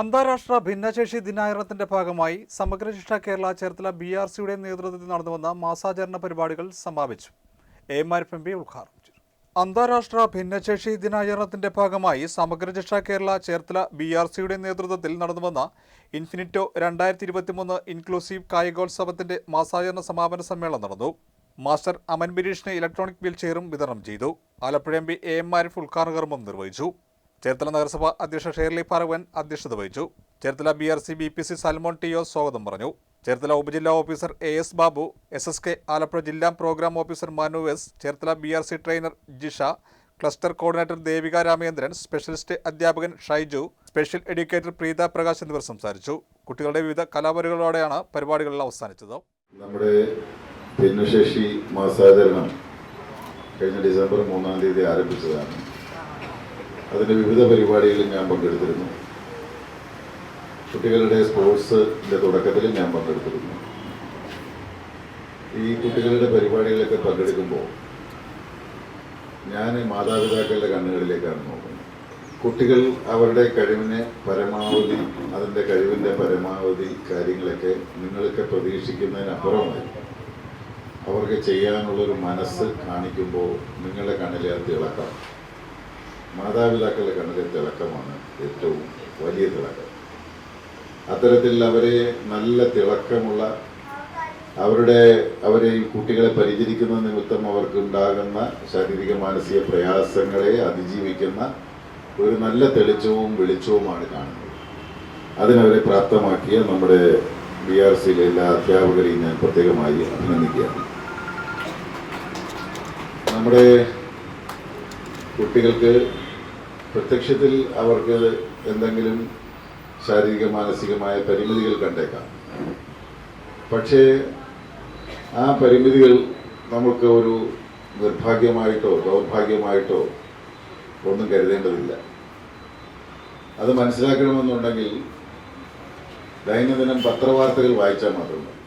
അന്താരാഷ്ട്ര ഭിന്നശേഷി ദിനാചരണത്തിന്റെ ഭാഗമായി സമഗ്ര ശിക്ഷ കേരള ചേർത്തല ബി ആർ സിയുടെ നേതൃത്വത്തിൽ നടന്നുവന്ന മാസാചരണ പരിപാടികൾ സമാപിച്ചു. എ ആരിഫ് എം പി ഉദ്ഘാടനം ചെയ്തു. അന്താരാഷ്ട്ര ഭിന്നശേഷി ദിനാചരണത്തിന്റെ ഭാഗമായി സമഗ്ര ശിക്ഷ കേരള ചേർത്തല ബി ആർ സിയുടെ നേതൃത്വത്തിൽ നടന്നുവന്ന ഇൻഫിനിറ്റോ രണ്ടായിരത്തി ഇരുപത്തിമൂന്ന് ഇൻക്ലൂസീവ് കായികോത്സവത്തിന്റെ മാസാചരണ സമാപന സമ്മേളനം നടന്നു. മാസ്റ്റർ അമൻ ബിരീഷിന് ഇലക്ട്രോണിക് വീൽ ചെയറും വിതരണം ചെയ്തു. Alappuzha M P A M Arif ഉദ്ഘാടന കർമ്മം നിർവഹിച്ചു. ചേർത്തല നഗരസഭ അധ്യക്ഷ ഷേർലി പാർവൻ അധ്യക്ഷത വഹിച്ചു. Cherthala B R C B P C Salmon T O സ്വാഗതം പറഞ്ഞു. ചേർത്തല ഉപജില്ലാ officer A S Babu S S K Alappuzha ജില്ലാ programme officer Manu S Cherthala B R C trainer Jisha cluster coordinator Devika Ramendran specialist അധ്യാപകൻ Shaiju special educator Preetha Prakash എന്നിവർ സംസാരിച്ചു. കുട്ടികളുടെ വിവിധ കലാപരികളോടെയാണ് പരിപാടികളിൽ അവസാനിച്ചത്. നമ്മുടെ ഭിന്നശേഷി മാസാചരണം കഴിഞ്ഞ ഡിസംബർ മൂന്നാം തീയതി ആരംഭിച്ചതാണ്. അതിന്റെ വിവിധ പരിപാടികളിൽ ഞാൻ പങ്കെടുത്തിരുന്നു. കുട്ടികളുടെ സ്പോർട്സിന്റെ തുടക്കത്തിൽ ഞാൻ പങ്കെടുത്തിരുന്നു. ഈ കുട്ടികളുടെ പരിപാടികളിലൊക്കെ പങ്കെടുക്കുമ്പോൾ ഞാൻ മാതാപിതാക്കളുടെ കണ്ണുകളിലേക്കാണ് നോക്കുന്നത്. കുട്ടികൾ അവരുടെ കഴിവിനെ പരമാവധി അതിന്റെ കഴിവിന്റെ പരമാവധി കാര്യങ്ങളൊക്കെ നിങ്ങളൊക്കെ പ്രതീക്ഷിക്കുന്നതിനപ്പുറമായി അവർക്ക് ചെയ്യാനുള്ളൊരു മനസ്സ് കാണിക്കുമ്പോൾ നിങ്ങളുടെ കണ്ണിലെ തിളക്കം മാതാപിതാക്കളുടെ കണ്ണിലെ തിളക്കമാണ് ഏറ്റവും വലിയ തിളക്കം. അത്തരത്തിൽ അവരെ നല്ല തിളക്കമുള്ള അവരുടെ അവരെ ഈ കുട്ടികളെ പരിചരിക്കുന്ന നിമിത്തം അവർക്കുണ്ടാകുന്ന ശാരീരിക മാനസിക പ്രയാസങ്ങളെ അതിജീവിക്കുന്ന ഒരു നല്ല തെളിച്ചവും വെളിച്ചവുമാണ് കാണുന്നത്. അതിനവരെ പ്രാപ്തമാക്കിയ നമ്മുടെ ബി ആർ സിയിലെ എല്ലാ അധ്യാപകരെയും ഞാൻ പ്രത്യേകമായി അഭിനന്ദിക്കുകയാണ്. നമ്മുടെ കുട്ടികൾക്ക് പ്രത്യക്ഷത്തിൽ അവർക്ക് എന്തെങ്കിലും ശാരീരിക മാനസികമായ പരിമിതികൾ കണ്ടേക്കാം. പക്ഷേ ആ പരിമിതികൾ നമുക്ക് ഒരു നിർഭാഗ്യമായിട്ടോ ദൗർഭാഗ്യമായിട്ടോ ഒന്നും കരുതേണ്ടതില്ല. അത് മനസ്സിലാക്കണമെന്നുണ്ടെങ്കിൽ ദൈനംദിനം പത്രവാർത്തകൾ വായിച്ചാൽ മാത്രം മതി.